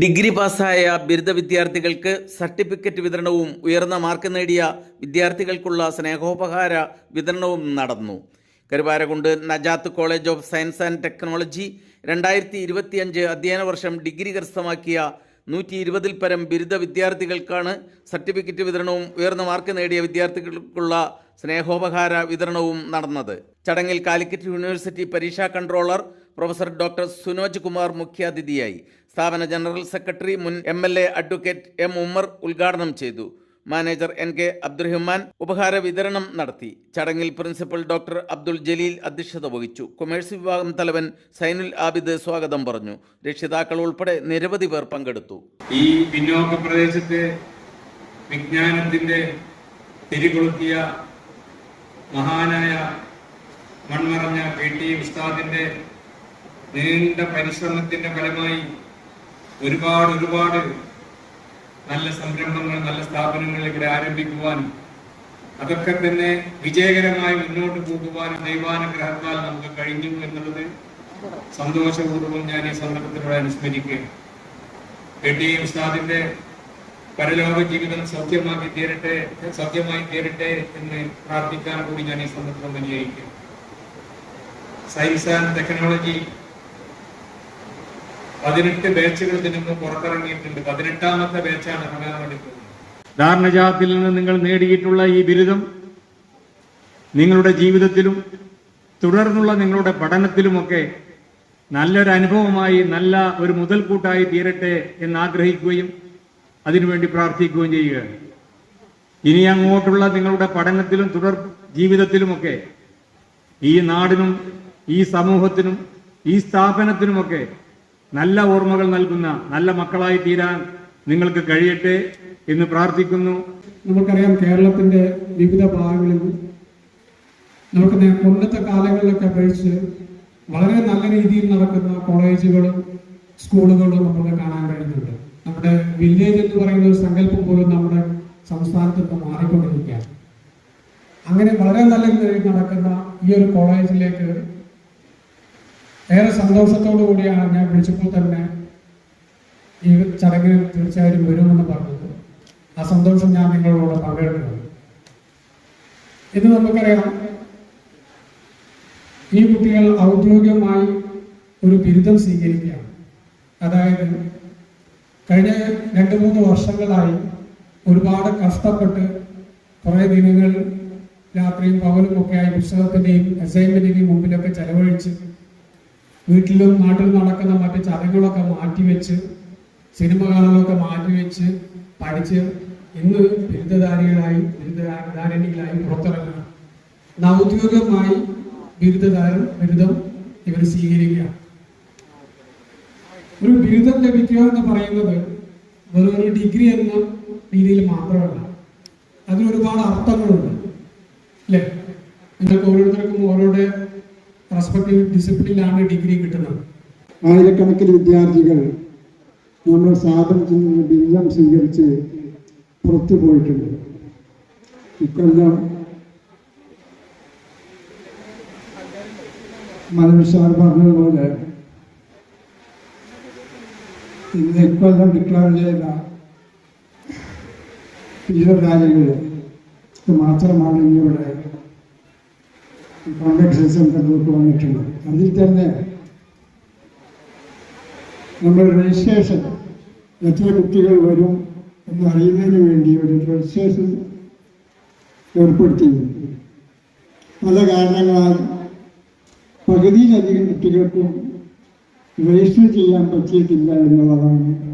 Degree പാസ്സായ ബിരുദ വിദ്യാർത്ഥികൾക്ക് സർട്ടിഫിക്കറ്റ് വിതരണവും ഉയർന്ന മാർക്ക് നേടിയ വിദ്യാർത്ഥികൾക്കുള്ള സ്നേഹോപഹാര വിതരണവും നടന്നു. Karuvarakundu Najath college of science and technology രണ്ടായിരത്തി ഇരുപത്തിയഞ്ച് അധ്യയന വർഷം ഡിഗ്രി കരസ്ഥമാക്കിയ നൂറ്റി ഇരുപതിൽ പരം ബിരുദ വിദ്യാർത്ഥികൾക്കാണ് സർട്ടിഫിക്കറ്റ് വിതരണവും ഉയർന്ന മാർക്ക് നേടിയ വിദ്യാർത്ഥികൾക്കുള്ള സ്നേഹോപഹാര വിതരണവും നടന്നത്. ചടങ്ങിൽ കാലിക്കറ്റ് യൂണിവേഴ്സിറ്റി പരീക്ഷാ controller professor doctor Sunoj Kumar മുഖ്യാതിഥിയായി. സ്ഥാപന ജനറൽ സെക്രട്ടറി മുൻ M L A advocate M Ummer ഉദ്ഘാടനം ചെയ്തു. മാനേജർ എൻ കെ അബ്ദുറഹ്മാൻ ഉപഹാര വിതരണം നടത്തി. ചടങ്ങിൽ പ്രിൻസിപ്പൽ ഡോക്ടർ അബ്ദുൾ ജലീൽ അധ്യക്ഷത വഹിച്ചു. കൊമേഴ്സ് വിഭാഗം തലവൻ സൈനുൽ ആബിദ് സ്വാഗതം പറഞ്ഞു. രക്ഷിതാക്കൾ ഉൾപ്പെടെ നിരവധി പേർ പങ്കെടുത്തു. ഈ പിന്നോക്ക പ്രദേശത്തെ വിജ്ഞാനത്തിന്റെ തിരികൊളുത്തിയ മഹാനായ മൺമറഞ്ഞ പി ടി ഉസ്താദിന്റെ നീണ്ട പരിശ്രമത്തിന്റെ ഫലമായി ഒരുപാട് ഒരുപാട് നല്ല സംരംഭങ്ങൾ നല്ല സ്ഥാപനങ്ങൾ ഇവിടെ ആരംഭിക്കുവാനും അതൊക്കെ തന്നെ വിജയകരമായി മുന്നോട്ട് പോകുവാനും ദൈവാനുഗ്രഹത്താൽ നമുക്ക് കഴിഞ്ഞു എന്നുള്ളത് സന്തോഷപൂർവം ഞാൻ ഈ സന്ദർഭത്തിലൂടെ അനുസ്മരിക്കുകയാണ്. ഉസ്താദിന്റെ പരലോക ജീവിതം സൗഖ്യമാക്കി തീരട്ടെ സൗഖ്യമായി തീരട്ടെ എന്ന് പ്രാർത്ഥിക്കാൻ കൂടി ഞാൻ ഈ സന്ദർഭം വിനിയോഗിക്കും സയൻസ് ആൻഡ് ടെക്നോളജി പതിനെട്ട് ബാച്ചുകൾ ഇതിനു പുറത്തിറങ്ങിയിട്ടുണ്ട്. പതിനെട്ടാമത്തെ ബാച്ചാണ് പോകുന്നത്. ധാരണജാത്തിൽ നിന്ന് നിങ്ങൾ നേടിയിട്ടുള്ള ഈ ബിരുദം നിങ്ങളുടെ ജീവിതത്തിലും തുടർന്നുള്ള നിങ്ങളുടെ പഠനത്തിലുമൊക്കെ നല്ലൊരു അനുഭവമായി നല്ല ഒരു മുതൽക്കൂട്ടായി തീരട്ടെ എന്ന് ആഗ്രഹിക്കുകയും അതിനുവേണ്ടി പ്രാർത്ഥിക്കുകയും ചെയ്യുകയാണ് ഇനി അങ്ങോട്ടുള്ള നിങ്ങളുടെ പഠനത്തിലും തുടർ ജീവിതത്തിലുമൊക്കെ ഈ നാടിനും ഈ സമൂഹത്തിനും ഈ സ്ഥാപനത്തിനുമൊക്കെ നല്ല ഓർമ്മകൾ നൽകുന്ന നല്ല മക്കളായി തീരാൻ നിങ്ങൾക്ക് കഴിയട്ടെ എന്ന് പ്രാർത്ഥിക്കുന്നു. നമുക്കറിയാം കേരളത്തിന്റെ വിവിധ ഭാഗങ്ങളിൽ നമുക്ക് മുന്നത്തെ കാലങ്ങളിലൊക്കെ അപേക്ഷിച്ച് വളരെ നല്ല രീതിയിൽ നടക്കുന്ന കോളേജുകളും സ്കൂളുകളും നമുക്ക് കാണാൻ കഴിയുന്നുണ്ട് നമ്മുടെ വില്ലേജ് എന്ന് പറയുന്ന ഒരു സങ്കല്പം പോലും നമ്മുടെ സംസ്ഥാനത്ത് ഇപ്പോൾ മാറിക്കൊണ്ടിരിക്കുകയാണ്. അങ്ങനെ വളരെ നല്ല രീതിയിൽ നടക്കുന്ന ഈ ഒരു കോളേജിലേക്ക് ഏറെ സന്തോഷത്തോടു കൂടിയാണ് ഞാൻ വിളിച്ചപ്പോൾ തന്നെ ഈ ചടങ്ങിൽ തീർച്ചയായും വരുമെന്ന് പറഞ്ഞത്. ആ സന്തോഷം ഞാൻ നിങ്ങളോട് പങ്കെടുക്കുന്നത് ഇത് നമുക്കറിയാം ഈ കുട്ടികൾ ഔദ്യോഗികമായി ഒരു ബിരുദം സ്വീകരിക്കുകയാണ്. അതായത് കഴിഞ്ഞ രണ്ട് മൂന്ന് വർഷങ്ങളായി ഒരുപാട് കഷ്ടപ്പെട്ട് കുറേ ദിനങ്ങൾ രാത്രിയും പകലും ഒക്കെ ആയി പുസ്തകത്തിന്റെയും അസൈൻമെന്റിന്റെയും മുമ്പിലൊക്കെ ചെലവഴിച്ച് വീട്ടിലും നാട്ടിലും നടക്കുന്ന മറ്റു ചടങ്ങുകളൊക്കെ മാറ്റിവെച്ച് സിനിമ കാണലൊക്കെ മാറ്റിവെച്ച് പഠിച്ച് ഇന്ന് ബിരുദധാരികളായി ബിരുദധാരണികളായി പുറത്തിറങ്ങുക ഇന്ന് ഔദ്യോഗികമായി ബിരുദധാരം ബിരുദം ഇവർ സ്വീകരിക്കുക ഒരു ബിരുദം ലഭിക്കുക എന്ന് പറയുന്നത് വെറും ഒരു ഡിഗ്രി എന്ന രീതിയിൽ മാത്രമല്ല. അതിനൊരുപാട് അർത്ഥങ്ങളുണ്ട്. അല്ലേ? നിങ്ങൾക്ക് ഓരോരുത്തർക്കും ഓരോരുടെ റെസ്പെക്റ്റീവ് ഡിസിപ്ലിനിലാണ് ഡിഗ്രി കിട്ടുന്നത്. ആയിരക്കണക്കിന് വിദ്യാർത്ഥികൾ നമ്മൾ സ്വാതന്ത്ര്യത്തിൽ നിന്ന് ബിരുദം സ്വീകരിച്ച് പുറത്തു പോയിട്ടുണ്ട്. ഇക്കൊല്ലം മനവിശാർ പറഞ്ഞതുപോലെ ഇന്ന് ഇക്കൊല്ലം ഡിക്ലെയർ ചെയ്ത ബിരുദധാരികൾ മാത്രമാണ് ഇന്നിവിടെ കോൺട്രാക്ട് നമുക്ക് വന്നിട്ടുള്ളത് അതിൽ തന്നെ നമ്മൾ രജിസ്ട്രേഷൻ എത്ര കുട്ടികൾ വരും എന്ന് അറിയുന്നതിന് വേണ്ടി ഒരു രജിസ്ട്രേഷൻ ഏർപ്പെടുത്തിയിരുന്നു പല കാരണങ്ങളാൽ പകുതിയിലധികം കുട്ടികൾക്കും രജിസ്റ്റർ ചെയ്യാൻ പറ്റിയിട്ടില്ല എന്നുള്ളതാണ്